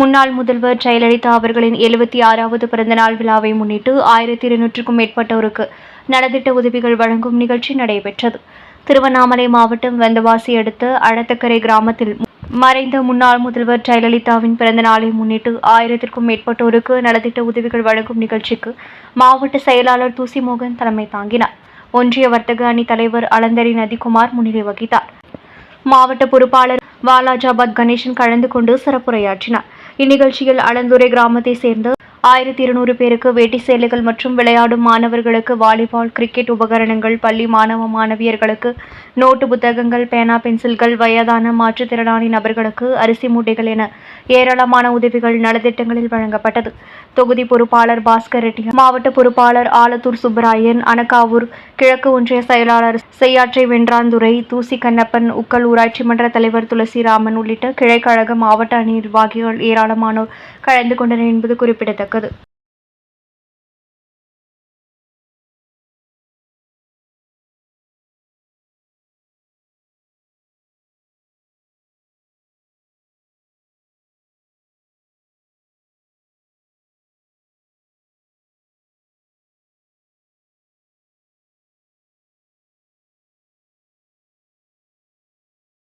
முன்னாள் முதல்வர் ஜெயலலிதா அவர்களின் எழுபத்தி ஆறாவது பிறந்தநாள் விழாவை முன்னிட்டு ஆயிரத்தி இருநூற்றுக்கும் மேற்பட்டோருக்கு நலத்திட்ட உதவிகள் வழங்கும் நிகழ்ச்சி நடைபெற்றது. திருவண்ணாமலை மாவட்டம் வெந்தவாசி அடுத்த அழத்தக்கரை கிராமத்தில் மறைந்த முன்னாள் முதல்வர் ஜெயலலிதாவின் பிறந்த நாளை முன்னிட்டு ஆயிரத்திற்கும் மேற்பட்டோருக்கு நலத்திட்ட உதவிகள் வழங்கும் நிகழ்ச்சிக்கு மாவட்ட செயலாளர் தூசிமோகன் தலைமை தாங்கினார். ஒன்றிய வர்த்தக அணி தலைவர் அலந்தரி நதிக்குமார் முன்னிலை வகித்தார். மாவட்ட பொறுப்பாளர் வாலாஜாபாத் கணேசன் கலந்து கொண்டு சிறப்புரையாற்றினார். இந்நிகழ்ச்சியில் அலந்துரை கிராமத்தை சேர்ந்த ஆயிரத்தி இருநூறு பேருக்கு வேட்டி சேலைகள் மற்றும் விளையாடும் மாணவர்களுக்கு வாலிபால் கிரிக்கெட் உபகரணங்கள் பள்ளி மாணவ மாணவியர்களுக்கு நோட்டு புத்தகங்கள் பேனா பென்சில்கள் வயதான மாற்றுத்திறனாளி நபர்களுக்கு அரிசி மூட்டைகள் என ஏராளமான உதவிகள் நலத்திட்டங்களில் வழங்கப்பட்டது. தொகுதி பொறுப்பாளர் பாஸ்கர் ரெட்டி மாவட்ட பொறுப்பாளர் ஆலத்தூர் சுப்பராயன் அனக்காவூர் கிழக்கு ஒன்றிய செயலாளர் செய்யாற்றை வென்றாந்துரை தூசி கண்ணப்பன் உக்கல் ஊராட்சி மன்ற தலைவர் துளசிராமன் உள்ளிட்ட கிழக்கழக மாவட்ட அணி நிர்வாகிகள் ஏராளமானோர் கலந்து கொண்டனர் என்பது குறிப்பிடத்தக்கது. దొరకదు